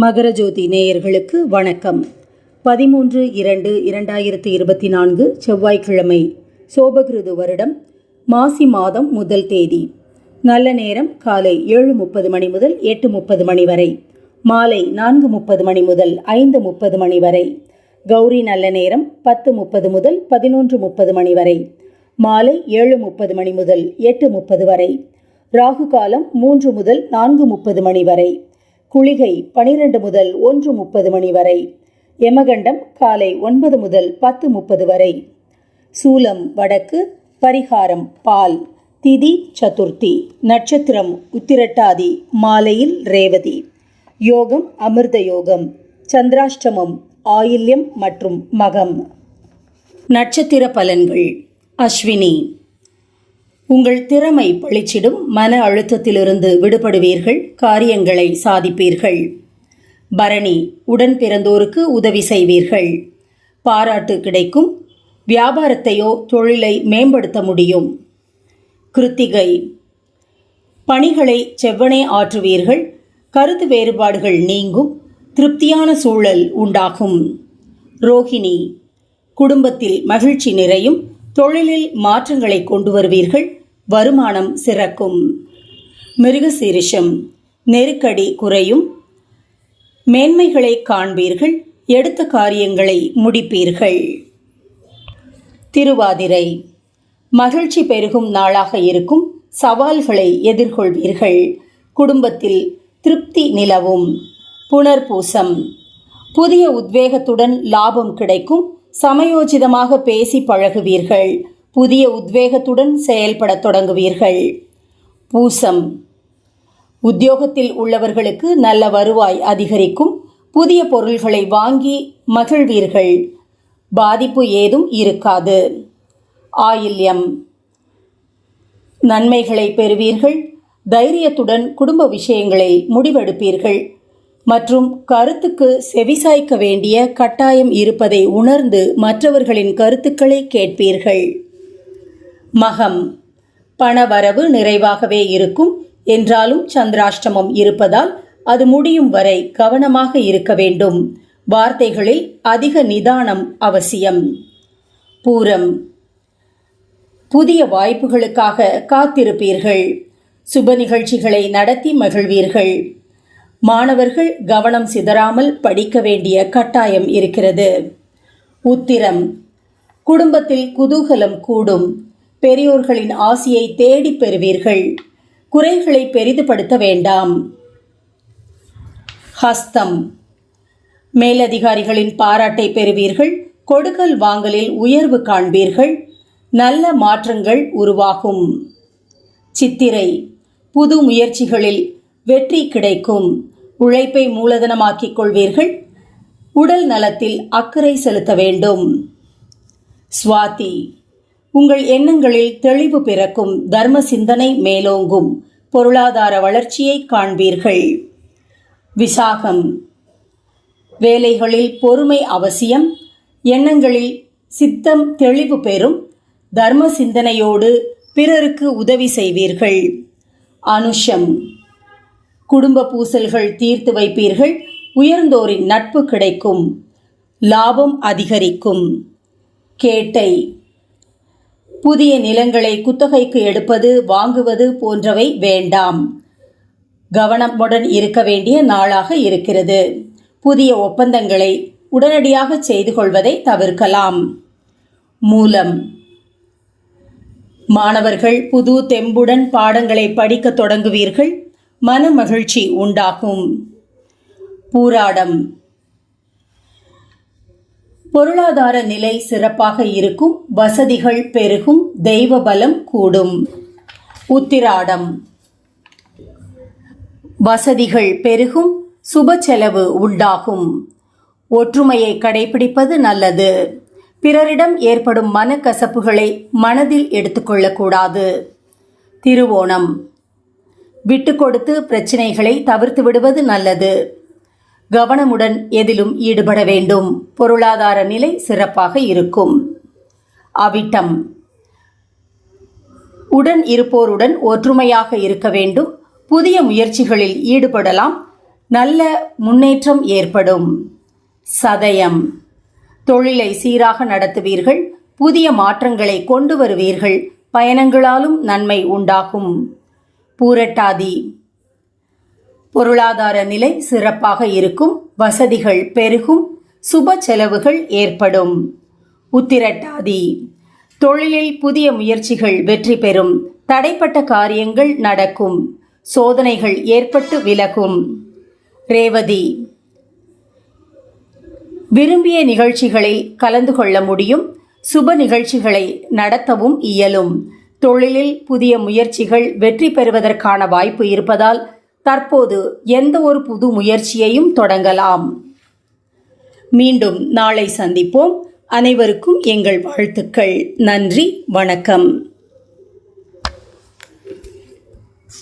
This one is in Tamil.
மகரஜோதி நேயர்களுக்கு வணக்கம். பதிமூன்று இரண்டு இரண்டாயிரத்தி இருபத்தி நான்கு செவ்வாய்க்கிழமை சோபகிருது வருடம் மாசி மாதம் முதல் தேதி. நல்ல நேரம் காலை ஏழு முப்பது மணி முதல் எட்டு முப்பது மணி வரை. மாலை நான்கு முப்பது மணி முதல் ஐந்து முப்பது மணி வரை. கௌரி நல்ல நேரம் பத்து முப்பது முதல் பதினொன்று முப்பது மணி வரை. மாலை ஏழு முப்பது மணி முதல் எட்டு முப்பது வரை. ராகு காலம் மூன்று முதல் நான்கு முப்பது மணி வரை. குளிகை பனிரெண்டு முதல் ஒன்று முப்பது மணி வரை. யமகண்டம் காலை ஒன்பது முதல் பத்து முப்பது வரை. சூலம் வடக்கு பரிகாரம் பால் திதி சதுர்த்தி நட்சத்திரம் உத்திரட்டாதி மாலையில் ரேவதி. யோகம் அமிர்த யோகம் சந்திராஷ்டமம் ஆயில்யம் மற்றும் மகம். நட்சத்திர பலன்கள் அஸ்வினி. உங்கள் திறமை பளிச்சிடும் மன அழுத்தத்திலிருந்து விடுபடுவீர்கள் காரியங்களை சாதிப்பீர்கள். பரணி உடன் பிறந்தோருக்கு உதவி செய்வீர்கள். பாராட்டு கிடைக்கும் வியாபாரத்தையோ தொழிலை மேம்படுத்த முடியும். கிருத்திகை பணிகளை செவ்வனே ஆற்றுவீர்கள் கருத்து வேறுபாடுகள் நீங்கும் திருப்தியான சூழல் உண்டாகும். ரோஹிணி குடும்பத்தில் மகிழ்ச்சி நிறையும் தொழிலில் மாற்றங்களை கொண்டு வருவீர்கள் வருமானம் சிறக்கும். மிருகசீரிஷம் நெருக்கடி குறையும். மேன்மைகளை காண்பீர்கள் எடுத்த காரியங்களை முடிப்பீர்கள். திருவாதிரை மகிழ்ச்சி பெருகும் நாளாக இருக்கும் சவால்களை எதிர்கொள்வீர்கள். குடும்பத்தில் திருப்தி நிலவும். புனர்பூசம் புதிய உத்வேகத்துடன் லாபம் கிடைக்கும் சமயோஜிதமாக பேசி பழகுவீர்கள். புதிய உத்வேகத்துடன் செயல்படத் தொடங்குவீர்கள். பூசம். உத்தியோகத்தில் உள்ளவர்களுக்கு நல்ல வருவாய் அதிகரிக்கும். புதிய பொருள்களை வாங்கி மகிழ்வீர்கள். பாதிப்பு ஏதும் இருக்காது. ஆயில்யம். நன்மைகளை பெறுவீர்கள். தைரியத்துடன் குடும்ப விஷயங்களை முடிவெடுப்பீர்கள். மற்றும் கருத்துக்கு செவிசாய்க்க வேண்டிய கட்டாயம் இருப்பதை உணர்ந்து மற்றவர்களின் கருத்துக்களை கேட்பீர்கள். மகம். பணவரவு நிறைவாகவே இருக்கும். என்றாலும் சந்திராஷ்டமம் இருப்பதால் அது முடியும் வரை கவனமாக இருக்க வேண்டும். வார்த்தைகளில் அதிக நிதானம் அவசியம். பூரம். புதிய வாய்ப்புகளுக்காக காத்திருப்பீர்கள். சுப நிகழ்ச்சிகளை நடத்தி மகிழ்வீர்கள். மாணவர்கள் கவனம் சிதறாமல் படிக்க வேண்டிய கட்டாயம் இருக்கிறது. உத்திரம். குடும்பத்தில் குதூகலம் கூடும். பெரியோர்களின் ஆசியை தேடி பெறுவீர்கள். குறைகளை பெரிதுபடுத்த வேண்டாம். ஹஸ்தம். மேலதிகாரிகளின் பாராட்டை பெறுவீர்கள். கொடுக்கல் வாங்கலில் உயர்வு காண்பீர்கள். நல்ல மாற்றங்கள் உருவாகும். சித்திரை. புது முயற்சிகளில் வெற்றி கிடைக்கும். உழைப்பை மூலதனமாக்கிக் கொள்வீர்கள். உடல் நலத்தில் அக்கறை செலுத்த வேண்டும். சுவாதி. உங்கள் எண்ணங்களில் தெளிவு பிறக்கும் தர்ம சிந்தனை மேலோங்கும் பொருளாதார வளர்ச்சியை காண்பீர்கள். விசாகம். வேலைகளில் பொறுமை அவசியம். எண்ணங்களில் சித்தம் தெளிவு பெறும். தர்ம சிந்தனையோடு பிறருக்கு உதவி செய்வீர்கள். அனுஷம். குடும்ப பூசல்கள் தீர்த்து வைப்பீர்கள். உயர்ந்தோரின் நட்பு கிடைக்கும். லாபம் அதிகரிக்கும். கேட்டை. புதிய நிலங்களை குத்தகைக்கு எடுப்பது வாங்குவது போன்றவை வேண்டாம். கவனமுடன் இருக்க வேண்டிய நாளாக இருக்கிறது. புதிய ஒப்பந்தங்களை உடனடியாக செய்து கொள்வதை தவிர்க்கலாம். மூலம். மாணவர்கள் புது தெம்புடன் பாடங்களை படிக்க தொடங்குவீர்கள். மன மகிழ்ச்சி உண்டாகும். பூராடம். பொருளாதார நிலை சிறப்பாக இருக்கும் வசதிகள் பெருகும் தெய்வ பலம் கூடும். உத்திராடம். வசதிகள் பெருகும் சுப செலவு உண்டாகும். ஒற்றுமையை கடைபிடிப்பது நல்லது. பிறரிடம் ஏற்படும் மனக்கசப்புகளை மனதில் எடுத்துக்கொள்ளக்கூடாது. திருவோணம். விட்டு கொடுத்து பிரச்சினைகளை தவிர்த்து விடுவது நல்லது. கவனமுடன் எதிலும் ஈடுபட வேண்டும். பொருளாதார நிலை சிறப்பாக இருக்கும். அவிட்டம். உடன் இருப்போருடன் ஒற்றுமையாக இருக்க வேண்டும். புதிய முயற்சிகளில் ஈடுபடலாம். நல்ல முன்னேற்றம் ஏற்படும். சதயம். தொழிலை சீராக நடத்துவீர்கள். புதிய மாற்றங்களை கொண்டு வருவீர்கள். பயணங்களாலும் நன்மை உண்டாகும். பூரட்டாதி. பொருளாதார நிலை சிறப்பாக இருக்கும் வசதிகள் பெருகும் சுப செலவுகள் ஏற்படும். உத்திரட்டாதி. தொழிலில் புதிய முயற்சிகள் வெற்றி பெறும் தடைப்பட்ட காரியங்கள் நடக்கும் சோதனைகள் ஏற்பட்டு விலகும். ரேவதி. விரும்பிய நிகழ்ச்சிகளில் கலந்து கொள்ள முடியும் சுப நிகழ்ச்சிகளை நடத்தவும் இயலும். தொழிலில் புதிய முயற்சிகள் வெற்றி பெறுவதற்கான வாய்ப்பு இருப்பதால் தற்போது எந்த ஒரு புது முயற்சியையும் தொடங்கலாம். மீண்டும் நாளை சந்திப்போம். அனைவருக்கும் எங்கள் வாழ்த்துக்கள். நன்றி. வணக்கம்.